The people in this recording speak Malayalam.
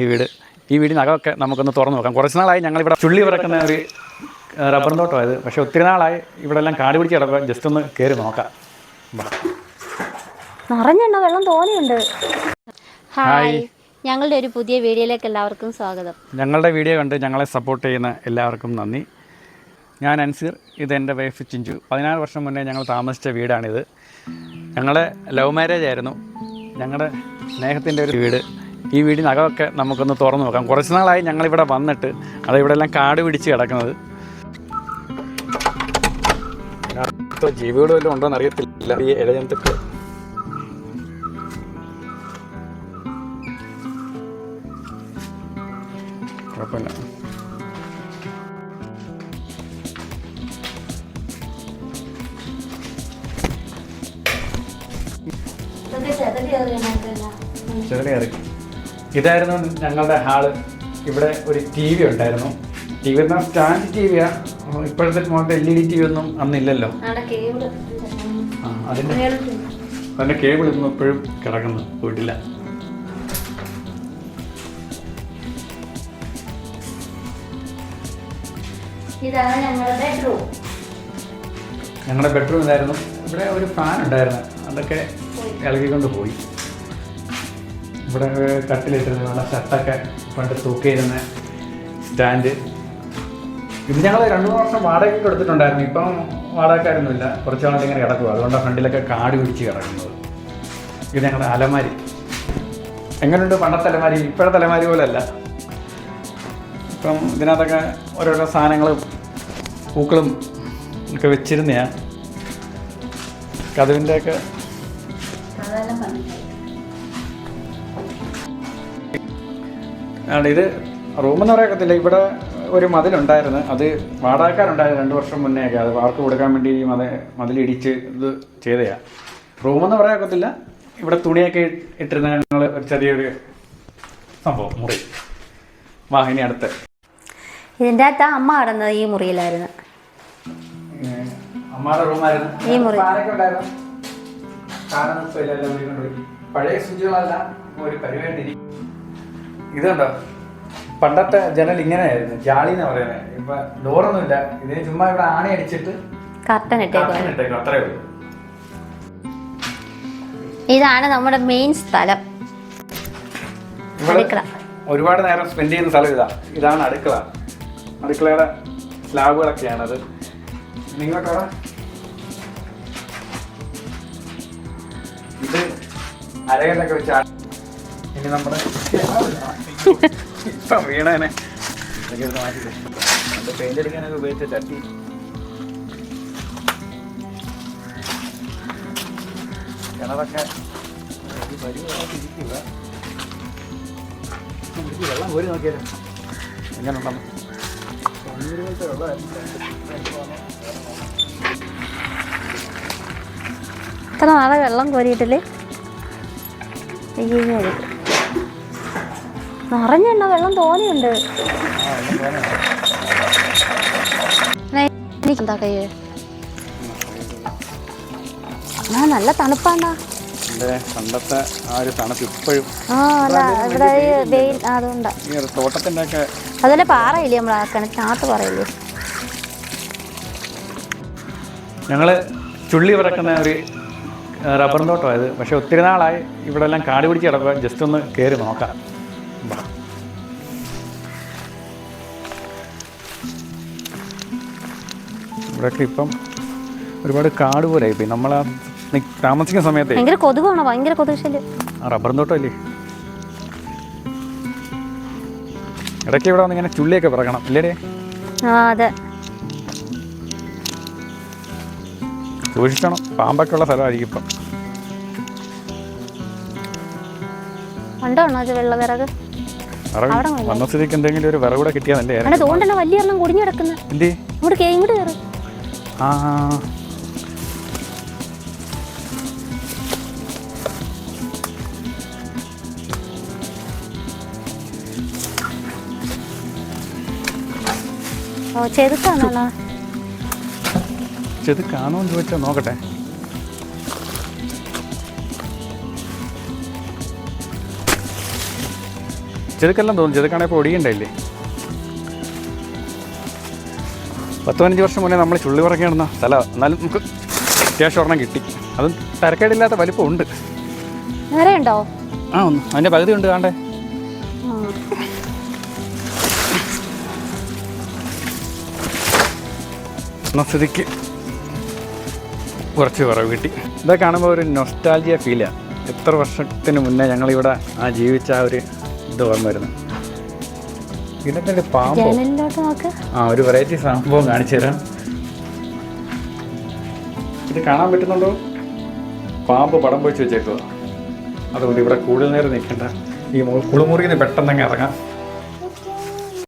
ഈ വീട് ഈ വീടിനകമൊക്കെ നമുക്കൊന്ന് തുറന്നു നോക്കാം. കുറച്ച് നാളായി ഞങ്ങളിവിടെ ചുള്ളി പിറക്കുന്ന ഒരു റബ്ബർ തോട്ടമായത് പക്ഷേ ഒത്തിരി നാളായി ഇവിടെ എല്ലാം കാട് പിടിച്ച് കിടക്കുക ജസ്റ്റ് ഒന്ന് കയറി നോക്കാം. നിറഞ്ഞെണ്ണ വെള്ളം തോന്നിയുണ്ട് ഹായ്. ഹായ്. ഞങ്ങളുടെ ഒരു പുതിയ വീഡിയോയിലേക്ക് എല്ലാവർക്കും സ്വാഗതം. ഞങ്ങളുടെ വീഡിയോ കണ്ട് ഞങ്ങളെ സപ്പോർട്ട് ചെയ്യുന്ന എല്ലാവർക്കും നന്ദി. ഞാൻ അൻസീർ ഇത് എന്റെ വൈഫ് ചിഞ്ചു. പതിനാറ് വർഷം മുന്നേ ഞങ്ങൾ താമസിച്ച വീടാണിത്. ഞങ്ങളുടെ ലവ് മാരേജ് ആയിരുന്നു. ഞങ്ങളുടെ സ്നേഹത്തിന്റെ ഒരു വീട്. ഈ വീടിനകമൊക്കെ നമുക്കൊന്ന് തുറന്നു നോക്കാം. കുറച്ച് നാളായി ഞങ്ങളിവിടെ വന്നിട്ട് അത് ഇവിടെ എല്ലാം കാട് പിടിച്ച് കിടക്കുന്നത്. ജീവികൾ വല്ലതും ഉണ്ടോയെന്ന് അറിയത്തില്ല. ഈ ഇഴജന്തുക്കൾ കുഴപ്പമില്ല. ചെറുകയറി ഇതായിരുന്നു ഞങ്ങളുടെ ഹാൾ ഇവിടെ ഒരു ടി വി ഉണ്ടായിരുന്നു. ടി വി എന്നാൽ സ്റ്റാൻഡ് ടി വിയാ. ഇപ്പോഴത്തെ model L E D T V ഒന്നും അന്നില്ലല്ലോ ആ അതിന്റെ അതിന്റെ കേബിൾ ഇന്നും ഇപ്പോഴും കിടക്കുന്നു. പോയിട്ടില്ല ഇതാണ് ഞങ്ങളുടെ ബെഡ്റൂം ഞങ്ങളുടെ ബെഡ്റൂം ഇതായിരുന്നു. ഇവിടെ ഒരു ഫാൻ ഉണ്ടായിരുന്നു. അതൊക്കെ ഇളകിക്കൊണ്ട് പോയി. ഇവിടെ കട്ടിലിട്ടിരുന്ന നമ്മുടെ ഷർട്ടൊക്കെ പണ്ട് തൂക്കിയിരുന്ന സ്റ്റാൻഡ്. ഇത് ഞങ്ങൾ രണ്ടു മൂന്ന് വർഷം വാടകയ്ക്ക് കൊടുത്തിട്ടുണ്ടായിരുന്നു. ഇപ്പം വാടകക്കാരൊന്നുമില്ല. കുറച്ച് നാളായിട്ട് ഇങ്ങനെ കിടക്കുക അതുകൊണ്ടാണ് ഫ്രണ്ടിലൊക്കെ കാട് പിടിച്ച് കിടക്കുന്നത്. ഇത് ഞങ്ങളുടെ അലമാരി. എങ്ങനെയുണ്ട് പണ്ടത്തെ അലമാരി? ഇപ്പോഴത്തെ അലമാരി പോലെയല്ല. ഇപ്പം ഇതിനകത്തൊക്കെ ഓരോരോ സാധനങ്ങളും പൂക്കളും ഒക്കെ വെച്ചിരുന്നയാ. അതെല്ലാം ആണ് ഇത് റൂമെന്ന് പറയത്തില്ല ഇവിടെ ഒരു മതിലുണ്ടായിരുന്നു. അത് വാടകക്കാരുണ്ടായിരുന്നു രണ്ട് വർഷം മുന്നേ ഒക്കെ അത് വാർക്ക് കൊടുക്കാൻ വേണ്ടി മത മതിലിടിച്ച് ഇത് ചെയ്തയാ. റൂമെന്ന് പറയത്തില്ല ഇവിടെ തുണിയൊക്കെ ഇട്ടിരുന്ന ഞങ്ങൾ ഒരു ചെറിയൊരു സംഭവം മുറി. വാഹിനി അടുത്ത്. ഇതിന്റെ അകത്ത് അമ്മ കിടന്നത് ഈ മുറിയിലായിരുന്നു. അമ്മയുടെ റൂമായിരുന്നു. ഈ മുറി. പഴയ സ്വിച്ചുകളല്ല ഒരു പരിവേണ്ടി ഇതുണ്ടോ? പണ്ടത്തെ ജനൽ ഇങ്ങനെയായിരുന്നു ജാളി എന്ന് പറയുന്നത് ഇപ്പൊ ഡോറൊന്നും ഇല്ല ഇതിന് ചുമ്മാ ഇവിടെ ആണി അടിച്ചിട്ട് കർട്ടൻ ഇട്ടേക്കും അത്രേ ഉള്ളൂ. ഇതാണ് നമ്മുടെ മെയിൻ സ്ഥലം. അടുക്കള. ഒരുപാട് നേരം സ്പെൻഡ് ചെയ്യുന്ന സ്ഥലം ഇതാ. ഇതാണ് അടുക്കള. അടുക്കളയുടെ അത് നിങ്ങൾക്കവിടെ? ഇത് അരകല്ലൊക്കെ വെച്ച് ആ- നമ്മുടെ അടിക്കാനൊക്കെ ഉപയോഗിച്ച ഇത്ര നാളെ വെള്ളം കോരിയിട്ടില്ലേ? അയ്യോ നിറഞ്ഞെണ്ണ വെള്ളം തോനെയുണ്ട്. എനിക്ക് എന്താ കയ്യ് ആ നല്ല തണുപ്പാണ്ടാ പണ്ടത്തെ ആ ഒരു തണുപ്പ് ഇപ്പോഴും ആ ഇവിടെ വെയിൽ അതുകൊണ്ടാ. തോട്ടത്തിന്റെ ഒക്കെ അതുപോലെ പാറയില്ലേ നമ്മൾ കിണറ്റിനകത്ത് പറയില്ലേ? ഞങ്ങൾ ചുള്ളി പറക്കുന്ന ഒരു റബ്ബർ തോട്ടമായത്. പക്ഷെ ഒത്തിരി നാളായി ഇവിടെ എല്ലാം കാട് പിടിച്ച് കിടക്കുക ജസ്റ്റ് ഒന്ന് കയറി നോക്കാം. വാ. ഇവിടെയൊക്കെ ഇപ്പം ഒരുപാട് കാട് പോലെ ആയിപ്പോയി. നമ്മൾ താമസിക്കുന്ന സമയത്ത് ഭയങ്കര കൊതുകാണോ? ഭയങ്കര കൊതുക് ശല്യം ആ റബ്ബർ തോട്ടമല്ലേ? ഇടയ്ക്ക് ഇവിടെ വന്ന് ഇങ്ങനെ ചുള്ളിയൊക്കെ പിറക്കണം ഇല്ലേ ആ അതെ. സൂക്ഷിക്കണം പാമ്പൊക്കെ ഉള്ള സ്ഥലമായിരിക്കും ഇപ്പം. ഉണ്ടോണോ അത് വെള്ള വിറക്. വന്ന? സ്ഥിതിക്ക് എന്തെങ്കിലും ഒരു വിറകൂടെ കിട്ടിയാൽ നല്ലേ അവിടെ തോണ്ടല്ല വലിയ എണ്ണം കുടിഞ്ഞു കിടക്കുന്നത് എന്തേ? ഇങ്ങോട്ട് കേ ഇങ്ങോട്ട് കയറി. ആ. കാണുമെന്ന് ചോദിച്ചാൽ നോക്കട്ടെ. ചെതുക്കെല്ലാം തോന്നും ചെറുക്കാണെങ്കിൽ ഇപ്പോൾ ഒടിയുണ്ടല്ലേ പത്ത് പതിനഞ്ച് വർഷം മുന്നേ നമ്മൾ ചുള്ളി പുറകെ സ്ഥലം എന്നാലും നമുക്ക് അത്യാവശ്യം ഒരെണ്ണം കിട്ടി. അതും തരക്കേടില്ലാത്ത വലിപ്പം ഉണ്ട്. ഉണ്ടോ? ആ ഒന്ന്. അതിന്റെ പകുതി ഉണ്ട് കാണ്ടേ സ്ഥിതിക്ക് കുറച്ച് കുറവ് കിട്ടി. ഇതൊക്കെ കാണുമ്പോൾ ഒരു നൊസ്റ്റാൾജിയ ഫീലാണ് എത്ര വർഷത്തിന് മുന്നേ ഞങ്ങളിവിടെ ആ ജീവിച്ച ആ ഒരു ഇത് ഓർമ്മ വരുന്നത് ഇതിനകത്ത് പാമ്പോ? ആ ഒരു വെറൈറ്റി സംഭവം കാണിച്ചു തരാം. ഇത് കാണാൻ പറ്റുന്നുണ്ടോ? പാമ്പ് പടം പൊഴിച്ച് വെച്ചേക്കുക അതുകൊണ്ട് ഇവിടെ കൂടുതൽ നേരം നിൽക്കണ്ട. ഈ കുളിമുറിയിൽ നിന്ന് പെട്ടെന്ന് അങ്ങ് ഇറങ്ങാം.